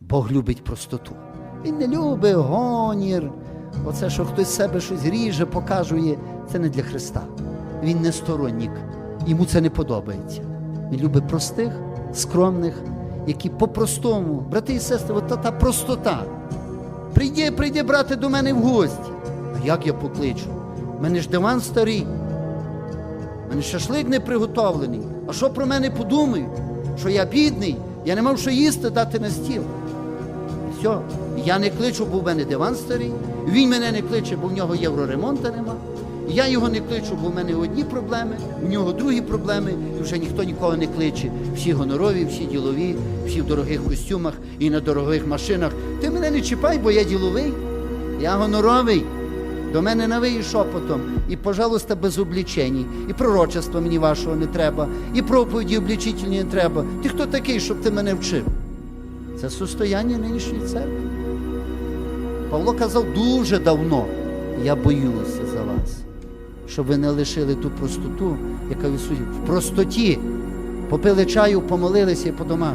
Бог любить простоту. Він не любить гонір. Оце, що хтось себе щось ріже, показує, це не для Христа. Він не сторонник, йому це не подобається. Він любить простих, скромних, які по-простому, брати і сестри, от та, та простота. Прийди, прийди, брате, до мене в гості. А як я покличу? У мене ж диван старий. У мене шашлик не приготовлений. А що про мене подумають? Що я бідний, я не мав що їсти дати на стіл. Все. Я не кличу, бо в мене диван старий. Він мене не кличе, бо в нього євроремонту нема. Я його не кличу, бо в мене одні проблеми, в нього другі проблеми, і вже ніхто нікого не кличе. Всі гонорові, всі ділові, всі в дорогих костюмах і на дорогих машинах. Ти мене не чіпай, бо я діловий, я гоноровий. До мене на ви і шепотом, і, пожалуйста, без облічень, і пророчества мені вашого не треба, і проповіді облічительні не треба. Ти хто такий, щоб ти мене вчив? Це состояння нинішньої церкви. Павло казав дуже давно, я боюся за вас, щоб ви не лишили ту простоту, яка в Ісусі. В простоті попили чаю, помолилися і по домах.